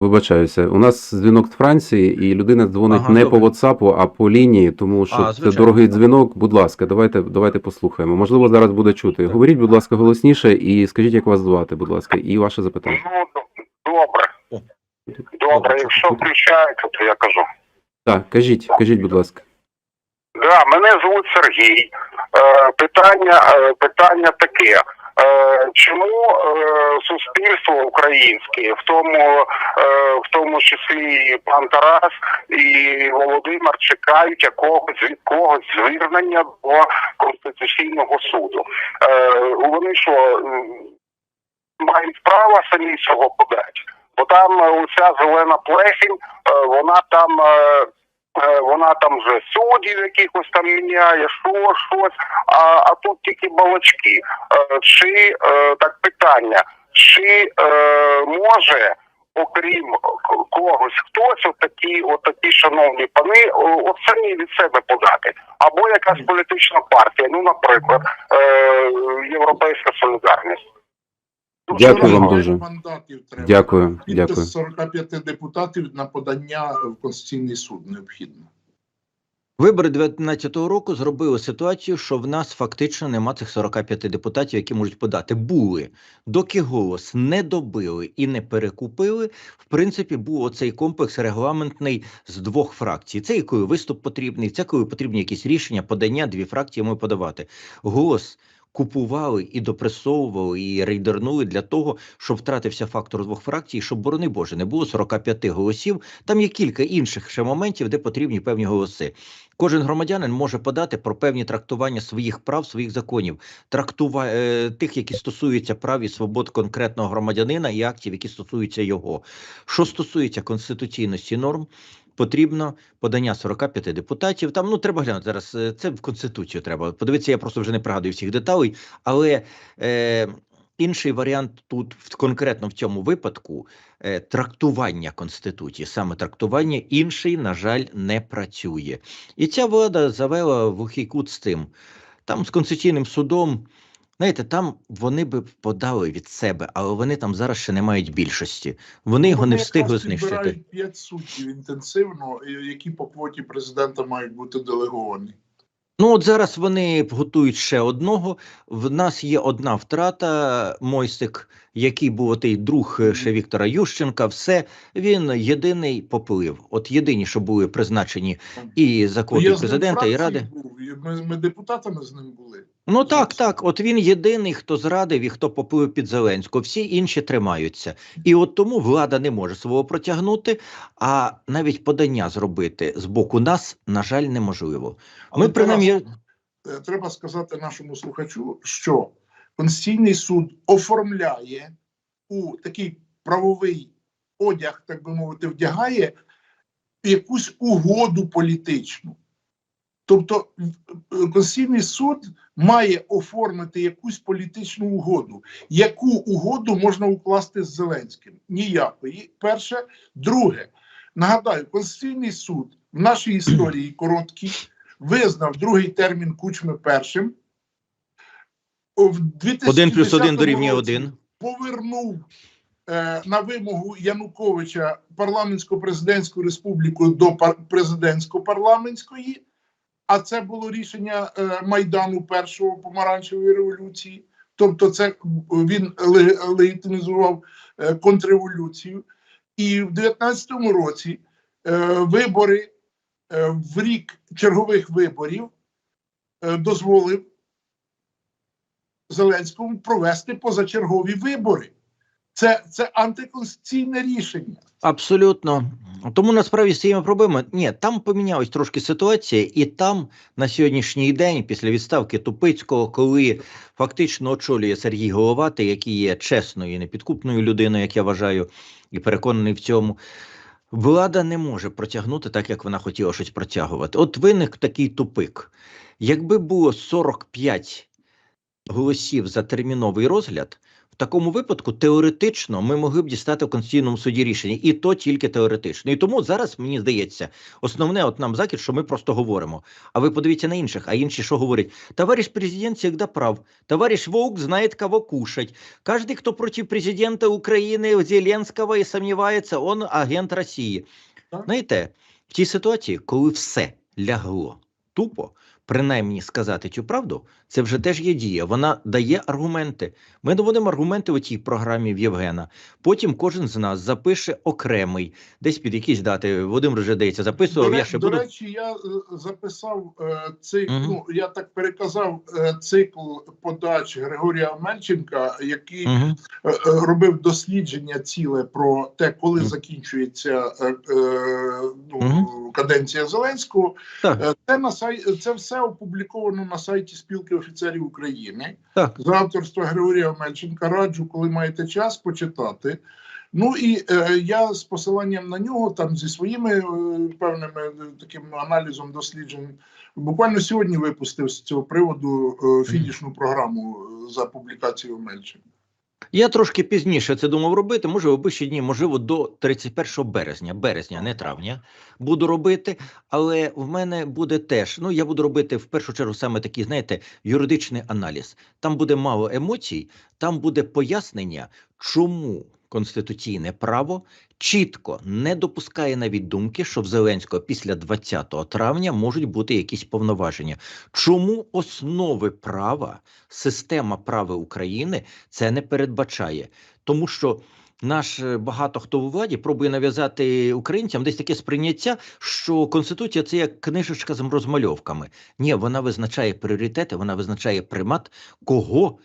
Вибачаюся, у нас дзвінок з Франції, і людина дзвонить Ага, не добре. по WhatsApp, а по лінії, тому що А, це дорогий дзвінок. Будь ласка, давайте, давайте послухаємо. Можливо, зараз буде чути. Говоріть, будь ласка, голосніше і скажіть, як вас звати, будь ласка, і ваше запитання. Ну, добре. Добре, якщо включаєте, то я кажу. Так, кажіть, кажіть, будь ласка. Да, мене звуть Сергій. Е, питання, е, питання таке. Е, чому е, суспільство українське, в тому, е, в тому числі пан Тарас і Володимир чекають якогось від когось звернення до Конституційного суду? Вони що мають право самі цього подати? Бо там оця зелена плесінь, вона там. Е, вона там вже суддів якихось там міняє, що щось, а, а тут тільки балачки. Е, Чи е, так питання, чи може, окрім когось, хтось, отакі, отакі шановні пани, от самі від себе подати, або якась політична партія, ну, наприклад, Європейська солідарність. Дякую вам дуже. Мандатів треба. Дякую, Підпис дякую. 45 депутатів на подання в Конституційний суд необхідно. Вибори 19-го року зробили ситуацію, що в нас фактично нема цих 45 депутатів, які можуть подати. Були, доки голос не добили і не перекупили. В принципі, був оцей комплекс регламентний з двох фракцій. Це і коли виступ потрібний, це коли потрібні якісь рішення, подання, дві фракції можуть подавати. Голос купували і допресовували, і рейдернули для того, щоб втратився фактор двох фракцій, щоб, борони Боже, не було 45 голосів. Там є кілька інших ще моментів, де потрібні певні голоси. Кожен громадянин може подати про певні трактування своїх прав, своїх законів, трактува... е, тих, які стосуються прав і свобод конкретного громадянина і актів, які стосуються його. Що стосується конституційності норм, потрібно подання 45 депутатів. Там ну треба глянути зараз. е, Це в конституцію треба подивитися. Я просто вже не пригадую всіх деталей, але. Е, Інший варіант тут в конкретно в цьому випадку е, трактування конституції, саме трактування інший, на жаль, не працює. І ця влада завела глухий кут з цим. Там з конституційним судом, знаєте, там вони би подали від себе, але вони там зараз ще не мають більшості. Вони його не встигли знищити. п'ять суддів інтенсивно, які по квоті президента мають бути делеговані. Ну, от зараз вони готують ще одного. В нас є одна втрата. Мойстик, який був отий друг е, ще Віктора Ющенка. Все він єдиний поплив. От єдині, що були призначені і Ну, закони ним президента, і ради. був, Ми, ми депутатами з ним були. Ну так, так. От він єдиний, хто зрадив і хто поплив під Зеленського. Всі інші тримаються. І от тому влада не може свого протягнути, а навіть подання зробити з боку нас, на жаль, неможливо. Але Ми принаймні. Тарас, е, треба сказати нашому слухачу, що Конституційний суд оформляє у такий правовий одяг, так би мовити, вдягає якусь угоду політичну. Тобто е, Конституційний суд має оформити якусь політичну угоду. Яку угоду можна укласти з Зеленським? Ніякої. Перше. Друге, нагадаю, Конституційний суд в нашій історії короткій визнав другий термін Кучми першим. В 2010 Один плюс один дорівнює один. Повернув е, на вимогу Януковича парламентсько-президентську республіку до пар- президентсько-парламентської, а це було рішення е, Майдану першого помаранчевої революції. Тобто, це він легітимізував е, контрреволюцію. І в 19-му році е, вибори е, в рік чергових виборів е, дозволив Зеленському провести позачергові вибори. Це, це антиконституційне рішення. Абсолютно. Тому насправді з цією проблемою ні, там помінялась трошки ситуація, і там на сьогоднішній день, після відставки Тупицького, коли фактично очолює Сергій Головатий, який є чесною і непідкупною людиною, як я вважаю, і переконаний в цьому. Влада не може протягнути так, як вона хотіла щось протягувати. От виник такий тупик. Якби було 45 голосів за терміновий розгляд, такому випадку теоретично ми могли б дістати в Конституційному суді рішення, і то тільки теоретично. І тому зараз мені здається, основне от нам закид, що ми просто говоримо. А ви подивіться на інших, а інші що говорять? Товариш президент завжди прав. Товариш Вовк знає, кого кушать. Каждый, кто против президента України Зеленського і сумнівається, он агент Росії. Так. Знаєте, в тій ситуації, коли все лягло тупо, принаймні сказати цю правду, це вже теж є дія. Вона дає аргументи. Ми доводимо аргументи у тій програмі в Євгена. Потім кожен з нас запише окремий, десь під якісь дати. Вже здається, записував. До, я ще до буду. речі, я е, записав е, цикл, Мгм. ну я так переказав е, цикл подач Григорія Мельченка, який Угу. е, робив дослідження ціле про те, коли Мгм. закінчується е, е, ну, Мгм. каденція Зеленського. Так. Це на сай... це все опубліковано на сайті спілки офіцерів України Так. з авторства Григорія Мельченка. Раджу, коли маєте час, почитати. Ну і е, я з посиланням на нього, там зі своїми е, певними е, таким аналізом досліджень, буквально сьогодні випустив з цього приводу е, фінішну програму е, за публікацією Мельченка. Я трошки пізніше це думав робити. Може, в обичні дні, можливо, до 31 березня, березня, не травня, буду робити. Але в мене буде теж. Ну, я буду робити в першу чергу саме такий, знаєте, юридичний аналіз. Там буде мало емоцій, там буде пояснення, чому конституційне право чітко не допускає навіть думки, що в Зеленського після 20 травня можуть бути якісь повноваження. Чому основи права, система права України це не передбачає, тому що наш е, багато хто у владі пробує нав'язати українцям десь таке сприйняття, що конституція це як книжечка з розмальовками. Ні, вона визначає пріоритети, вона визначає примат, кого.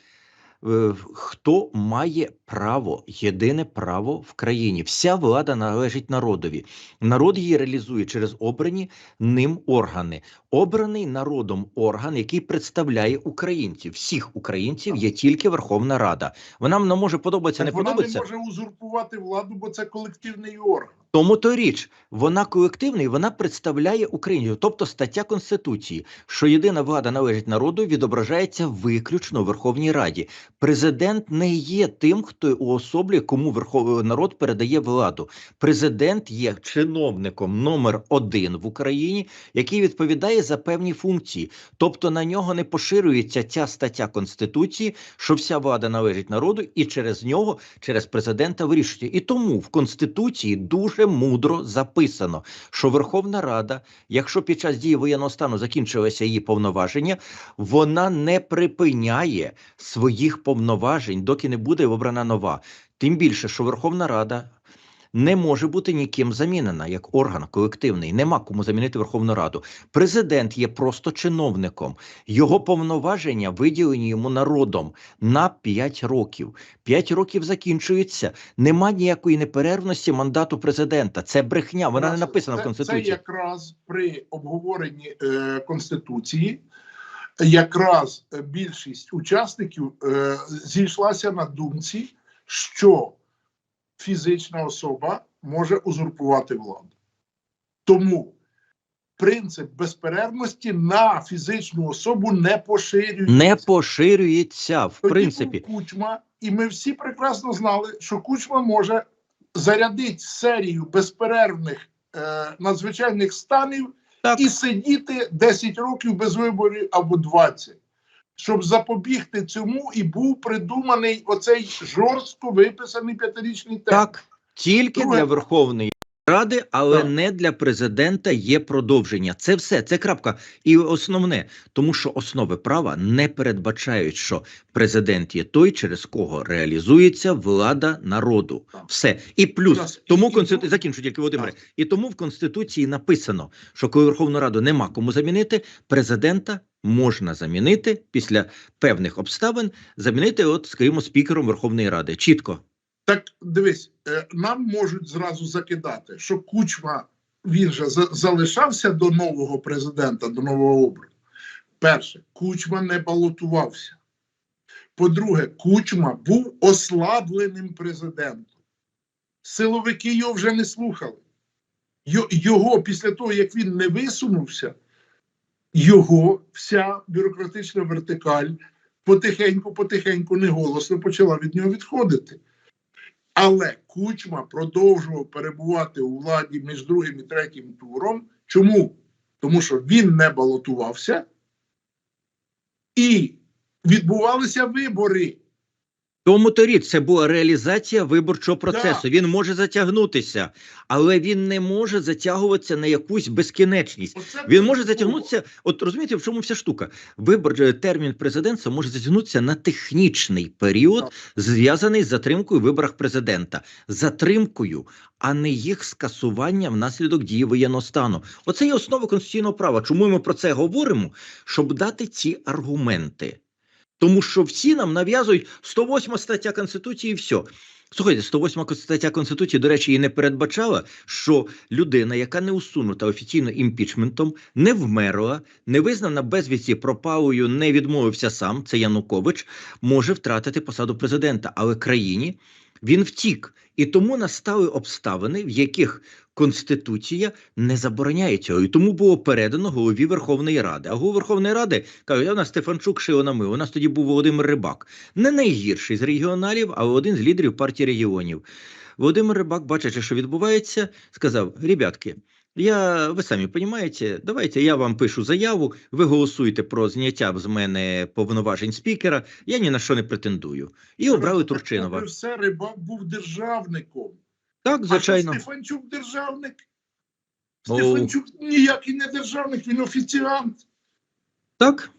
Е, Хто має право, єдине право в країні? Вся влада належить народові. Народ її реалізує через обрані ним органи. Обраний народом орган, який представляє українців. Всіх українців є тільки Верховна Рада. Вона нам не може подобатися, не Так вона подобається. не може узурпувати владу, бо це колективний орган. Тому то річ, вона колективна і вона представляє українців. Тобто стаття Конституції, що єдина влада належить народу, відображається виключно в Верховній Раді. Президент не є тим, хто уособлює, кому Верхов... народ передає владу. Президент є чиновником номер один в Україні, який відповідає за певні функції. Тобто на нього не поширюється ця стаття Конституції, що вся влада належить народу, і через нього, через президента вирішується. І тому в Конституції дуже мудро записано, що Верховна Рада, якщо під час дії воєнного стану закінчилися її повноваження, вона не припиняє своїх повноважень, доки не буде обрана нова. Тим більше, що Верховна Рада не може бути ніким замінена як орган колективний. Нема кому замінити Верховну Раду. Президент є просто чиновником. Його повноваження виділені йому народом на 5 років. 5 років закінчується. Нема ніякої неперервності мандату президента. Це брехня. Вона не написана в конституції. Це якраз при обговоренні е, конституції, якраз більшість учасників е, зійшлася на думці, що фізична особа може узурпувати владу. Тому принцип безперервності на фізичну особу не поширюється. Не поширюється в Тоді принципі. Кучма, і ми всі прекрасно знали, що Кучма може зарядити серію безперервних е, надзвичайних станів Так. і сидіти 10 років без виборів або 20. Щоб запобігти цьому, і був придуманий оцей жорстко виписаний п'ятирічний термін. Так, тільки Друге- для Верховної Ради, але Так. не для президента є продовження. Це все, це крапка. І основне, тому що основи права не передбачають, що президент є той, через кого реалізується влада народу. Так. Все. І плюс Якраз. тому конститу... закінчу тільки Володимире. І тому в конституції написано, що коли Верховну Раду нема кому замінити, президента можна замінити після певних обставин, замінити, от, скажімо, спікером Верховної Ради. Чітко. Так дивись, е, нам можуть зразу закидати, що Кучма він же залишався до нового президента, до нового обрану. Перше, Кучма не балотувався. По-друге, Кучма був ослабленим президентом. Силовики його вже не слухали. Його після того, як він не висунувся, його вся бюрократична вертикаль потихеньку, потихеньку, неголосно почала від нього відходити. Але Кучма продовжував перебувати у владі між другим і третім туром. Чому? Тому що він не балотувався і відбувалися вибори. Тому то річ це була реалізація виборчого процесу. Так. Він може затягнутися, але він не може затягуватися на якусь безкінечність. Оце Він може затягнутися. От розумієте, в чому вся штука? Вибор е, термін президентства може затягнутися на технічний період, зв'язаний з затримкою в виборах президента, затримкою, а не їх скасування внаслідок дії воєнного стану. Оце є основа конституційного права. Чому ми про це говоримо? Щоб дати ці аргументи. Тому що всі нам нав'язують 108 стаття Конституції і все. Слухайте, 108 стаття Конституції, до речі, і не передбачала, що людина, яка не усунута офіційно імпічментом, не вмерла, не визнана безвісті пропалою, не відмовився сам, це Янукович, може втратити посаду президента. Але країні він втік. І тому настали обставини, в яких Конституція не забороняє цього. І тому було передано голові Верховної Ради. А голова Верховної Ради каже, у нас Стефанчук шило ми. У нас тоді був Володимир Рибак. Не найгірший з регіоналів, але один з лідерів партії регіонів. Володимир Рибак, бачачи, що відбувається, сказав: Ребятки, я, ви самі розумієте, давайте я вам пишу заяву, ви голосуєте про зняття з мене повноважень спікера, я ні на що не претендую. І обрали Турчинова. Все рибак був державником. Так, звичайно. А що Стефанчук державник. Ну. Стефанчук ніякий не державник, він офіціант. Так,